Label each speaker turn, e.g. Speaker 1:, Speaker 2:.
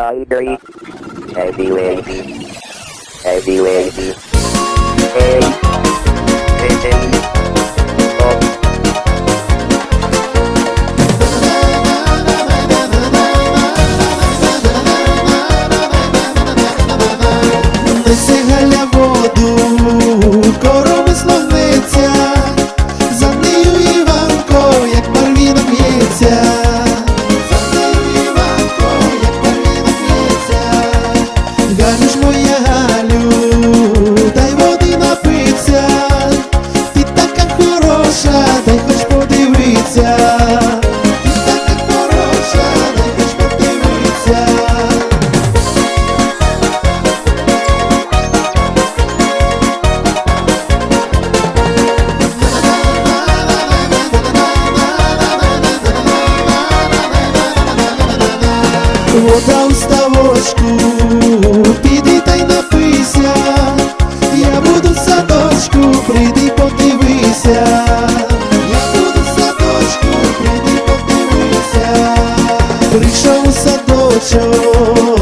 Speaker 1: I breathe heavy
Speaker 2: wavy, heavy wavy. Вода у ставочку, піди та й напися, я буду в садочку, прийди подивися, я буду в садочку, прийди подивися, прийшов у садочок,